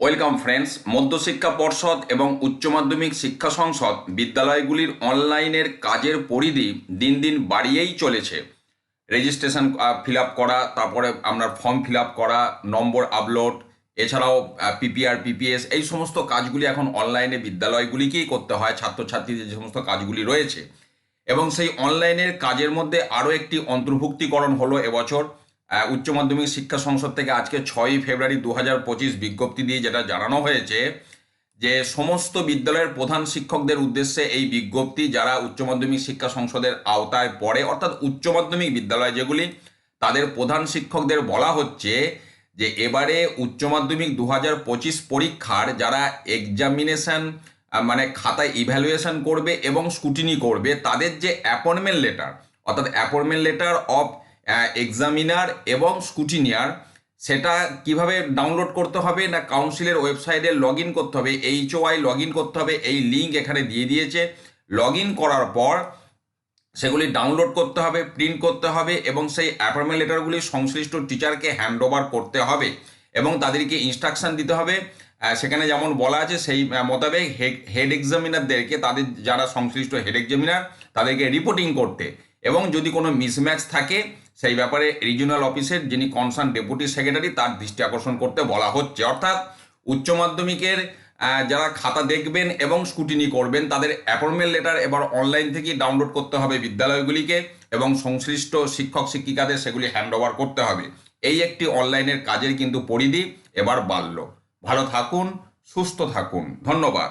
Welcome friends, মধ্যশিক্ষা পর্ষদ এবং উচ্চ মাধ্যমিক শিক্ষা সংসদ বিদ্যালয়গুলির অনলাইনের কাজের পরিধি দিন দিন বাড়িয়েই চলেছে। রেজিস্ট্রেশন ফিল করা, তারপরে আপনার ফর্ম ফিল করা, নম্বর আপলোড, এছাড়াও পিপিআর, পিপিএস এই সমস্ত কাজগুলি এখন অনলাইনে বিদ্যালয়গুলিকেই করতে হয়, ছাত্রছাত্রীদের যে সমস্ত কাজগুলি রয়েছে। এবং সেই অনলাইনের কাজের মধ্যে আরও একটি অন্তর্ভুক্তিকরণ হলো এবছর। উচ্চ মাধ্যমিক শিক্ষা সংসদ থেকে আজকে ছয়ই ফেব্রুয়ারি দু হাজার পঁচিশ বিজ্ঞপ্তি দিয়ে যেটা জানানো হয়েছে যে সমস্ত বিদ্যালয়ের প্রধান শিক্ষকদের উদ্দেশ্যে এই বিজ্ঞপ্তি যারা উচ্চ মাধ্যমিক শিক্ষা সংসদের আওতায় পড়ে, অর্থাৎ উচ্চ মাধ্যমিক বিদ্যালয় যেগুলি, তাদের প্রধান শিক্ষকদের বলা হচ্ছে যে এবারে উচ্চ মাধ্যমিক দু হাজার পঁচিশ পরীক্ষার যারা এক্সামিনেশন মানে খাতায় ইভ্যালুয়েশন করবে এবং স্কুটিনি করবে, তাদের যে অ্যাপয়েন্টমেন্ট লেটার অর্থাৎ অ্যাপয়েন্টমেন্ট লেটার অফ এক্সামিনার এবং স্কুটিনিয়ার সেটা কীভাবে ডাউনলোড করতে হবে না কাউন্সিলের ওয়েবসাইটে লগ করতে হবে এইচ ওয়াই লগ করতে হবে, এই লিঙ্ক এখানে দিয়ে দিয়েছে। লগ করার পর সেগুলি ডাউনলোড করতে হবে প্রিন্ট করতে হবে এবং সেই অ্যাপয়েন্টমেন্ট লেটারগুলি সংশ্লিষ্ট টিচারকে হ্যান্ড ওভার করতে হবে এবং তাদেরকে ইনস্ট্রাকশান দিতে হবে। সেখানে যেমন বলা আছে সেই মোতাবেক হেড এক্সামিনারদেরকে তাদের যারা সংশ্লিষ্ট হেড এক্সামিনার তাদেরকে রিপোর্টিং করতে এবং যদি কোনো মিসম্যাচ থাকে সেই ব্যাপারে রিজিওনাল অফিসের যিনি কনসার্ন ডেপুটি সেক্রেটারি তার দৃষ্টি আকর্ষণ করতে বলা হচ্ছে। অর্থাৎ উচ্চ মাধ্যমিকের যারা খাতা দেখবেন এবং স্কুটিনি করবেন, তাদের অ্যাপয়েন্টমেন্ট লেটার এবার অনলাইন থেকেই ডাউনলোড করতে হবে বিদ্যালয়গুলিকে এবং সংশ্লিষ্ট শিক্ষক শিক্ষিকাদের সেগুলি হ্যান্ড ওভার করতে হবে। এই একটি অনলাইনের কাজের কিন্তু পরিধি এবার বাড়ল। ভালো থাকুন, সুস্থ থাকুন। ধন্যবাদ।